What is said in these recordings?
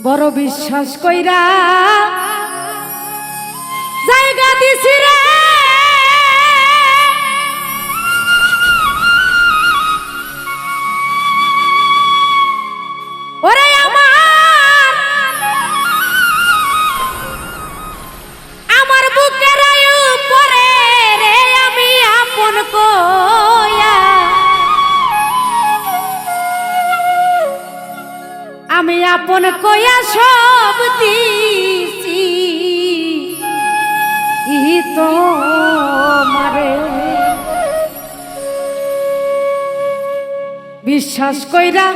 বড় বিশ্বাস কইরা জায়গা দিছিরা বিশ্বাস কইরা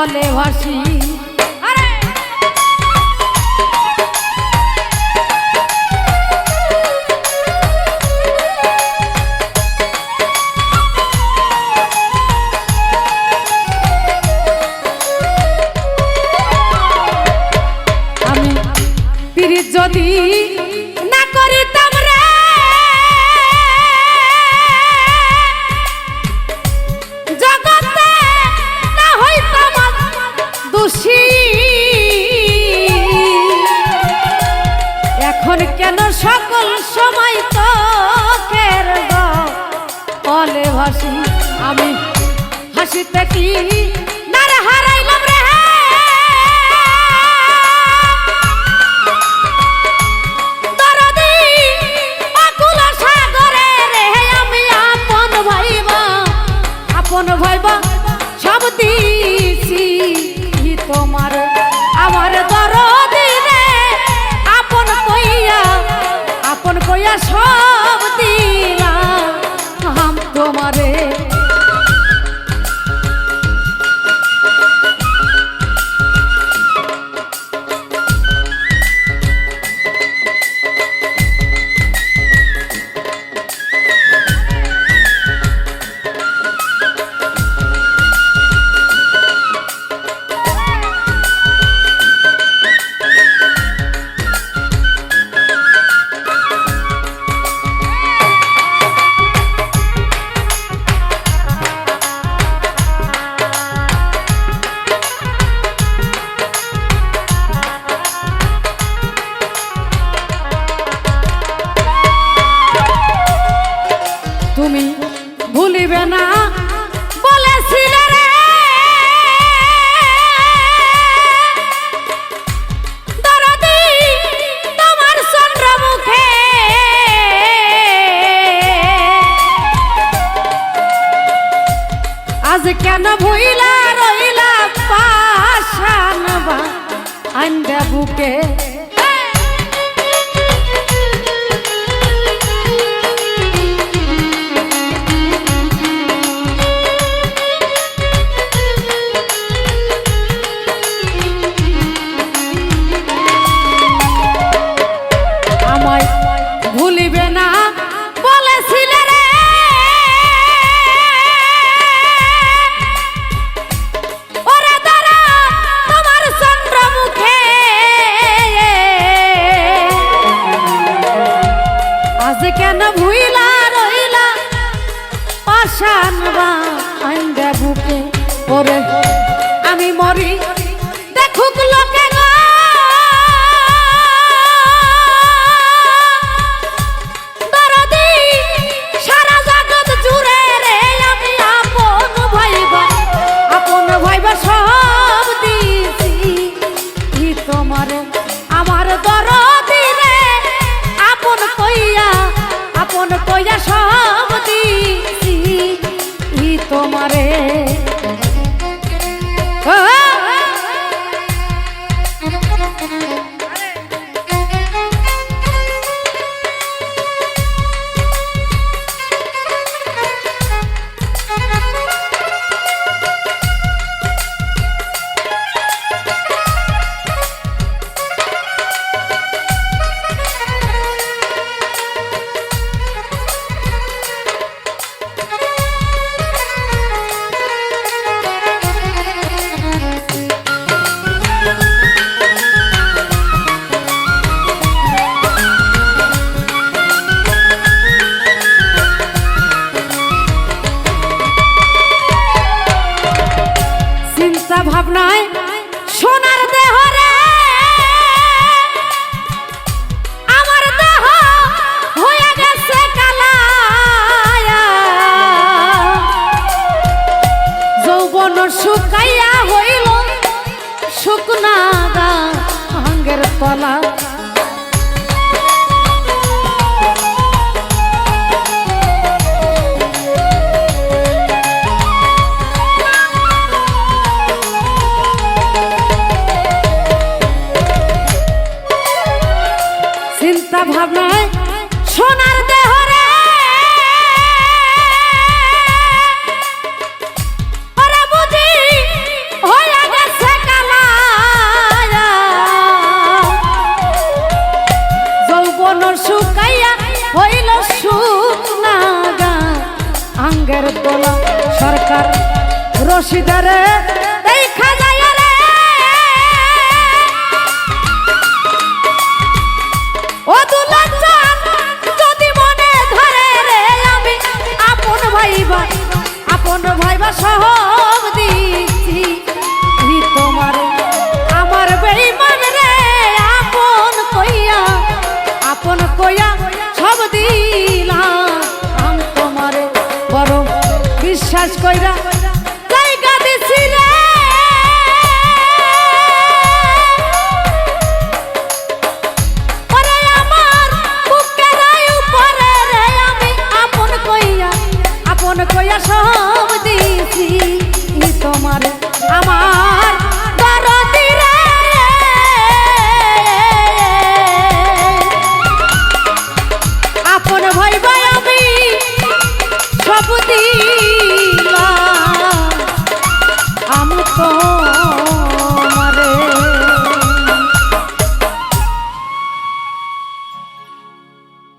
জলে ভাসি যদি সকল সময় তোকের গলে ভাসি আমি হাসিতে কি ধরে আমি মরি। রশিদারে দেখা যায় রে। ও দুলা চান যদি মনে ধরে রে আমি আপন ভাইবা, আপন দিচ্ছি